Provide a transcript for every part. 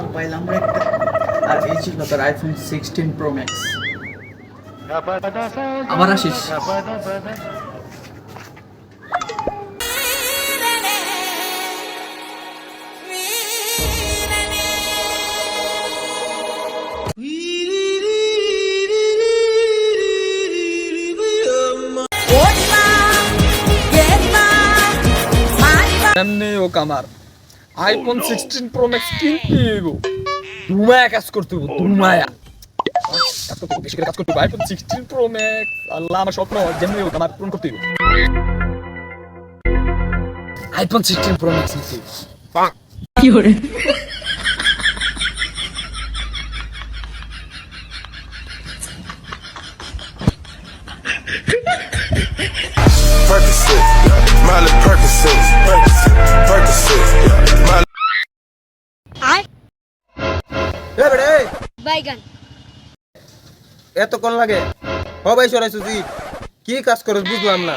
মাল পাইলাম রে একটা আর এই ছিল তোর আইফোন সিক্সটিন প্রো ম্যাক্স আবার আসিস এমনি ও কামার আইফোন সিক্সটিন প্রো ম্যাক্স কিনতে হইব দুমায়া কাজ করতে কাজ করতে হইব, বেশি করে কাজ করতে হইব আইফোন সিক্সটিন প্রো ম্যাক্স আল্লাহ আমার স্বপ্ন যেমনি হোক আমার পূরণ করতে হইব। আইফোন সিক্সটিন প্রো ম্যাক্স নিতে হইব। Percocet, Miley Percocet, বাইগান। এতক্ষণ লাগে। সবাই সরাইছো জি। কি কাজ করছ বুঝলাম না।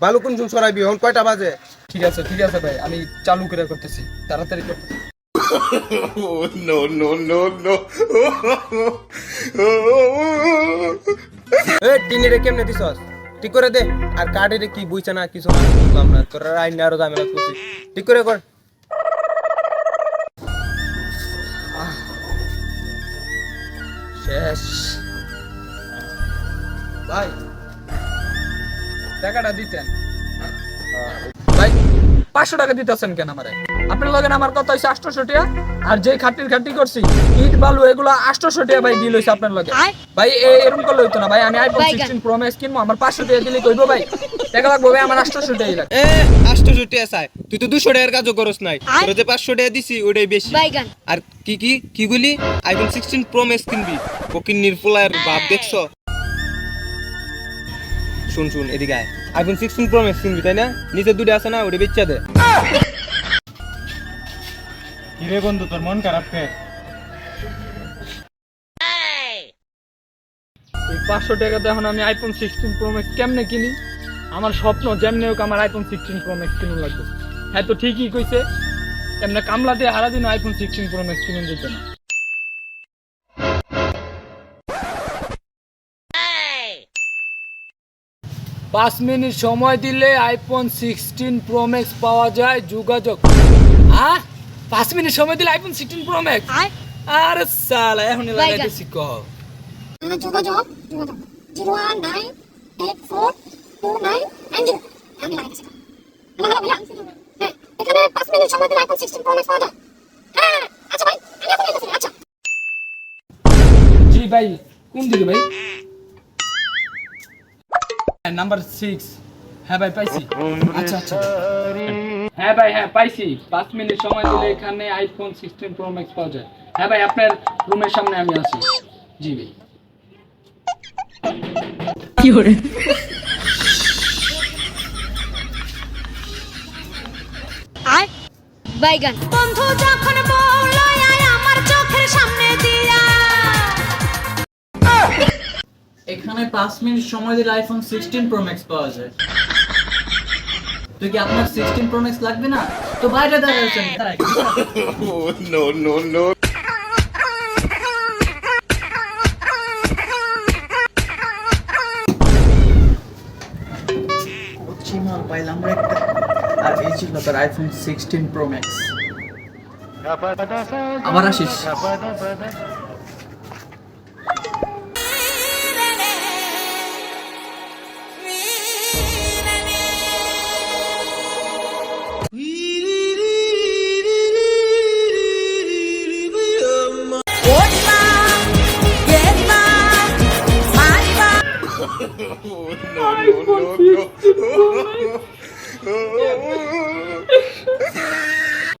বালু কোন সরাইবি এখন কয়টা বাজে? ঠিক আছে ঠিক আছে ভাই আমি চালু করে করতেছি তাড়াতাড়ি করতেছি. এ টিনের কেমনে দিছস? ঠিক করে দে। আর কার্ডের কি বুঝছে না কিছু বুঝলাম না। তোর আইন আরও ঝামেলা করছিস ঠিক করে কর। শেষ। ভাই টাকাটা দিতেন। ভাই পাঁচশো টাকা দিতেছেন কেন আমারে? আপনার লগেন আমার কথা হয়েছে টাকা? আর যে খাটির খাটি করছি ইট বালু এগুলো আটশোশো টাকা ভাই ডিল হয়েছে আপনার লগে। ভাই এরকম করলে হইতো না। ভাই আমি আইফোন সিক্সটিন প্রো ম্যাক্স কিনবো আমার পাঁচশো টাকা দিলে কইবো ভাই। টাকা লাগবো ভাই আমার লাগবে। এ আটশো টাকা চাই। তুই তো দুশো টাকার কাজও করস নাই। তোর যে পাঁচশো টাকা দিছি ওটাই বেশি। আর কি কি কি গুলি আইফোন সিক্সটিন প্রো ম্যাক্স কিনবি। ফকির নির্ফুলার ভাব দেখছ? শুন শুন এদিকে আইফোন সিক্সটিন প্রো ম্যাক্স কিনবি তাই না? নিচে দুটো আছে না ওটা বেচা দে। কিরে বন্ধু, তোর মন খারাপ কে? পাঁচশো টাকাতে এখন আমি আইফোন সিক্সটিন প্রো ম্যাক্স কেমনে কিনি? আমার স্বপ্ন যেমনি হোক আমার আইফোন সিক্সটিন প্রো ম্যাক্স কিনুন লাগবে। হ্যাঁ তো ঠিকই কইছে এমনি কামলা দিয়ে হারা দিন আইফোন সিক্সটিন প্রো ম্যাক্স কিনুন যেত না। পাঁচ মিনিট সময় দিলে আইফোন সিক্সটিন প্রো ম্যাক্স পাওয়া যায় যোগাযোগ। হ্যাঁ? পাঁচ মিনিট সময় দিলে আইফোন সিক্সটিন প্রো ম্যাক্স আরে? সালা এখন বাইগান। লাগাইতেছি কহ যোগাযোগ যোগাযোগ। Zero one nine eight four two nine nine zero. আমি লাগাইছি হ্যালো হ্যাঁ এখানে পাঁচ মিনিট সময় দিলে আইফোন সিক্সটিন প্রো ম্যাক্স পাওয়া যায়। হ্যাঁ আচ্ছা ভাই আমি এখন যেতেছি আচ্ছা। জি ভাই কোন দিকে ভাই? নাম্বার সিক্স হ্যাঁ ভাই পাইছি। আচ্ছা আচ্ছা। হ্যাঁ ভাই হ্যাঁ পাইছি। পাঁচ মিনিট সময় দিলে এখানে আইফোন সিক্সটিন প্রো ম্যাক্স পাওয়া যায়। হ্যাঁ ভাই আপনার রুমের সামনে আমি আছি। জি ভাই। আয় বাইগান। বন্ধু যখন বলল আমার চোখের সামনে দিয়া। এখানে পাঁচ মিনিট সময় দিলে আইফোন সিক্সটিন প্রো ম্যাক্স পাওয়া যায়। তুই কি আপনার সিক্সটিন প্রো ম্যাক্স লাগবে না তো বাইরে দাঁড়াচ্ছেন Oh, no, no, no. কচি মাল পাইলাম রে একটা আর এই ছিল তোর আইফোন সিক্সটিন প্রো ম্যাক্স আবার আসিস no, no, no, no.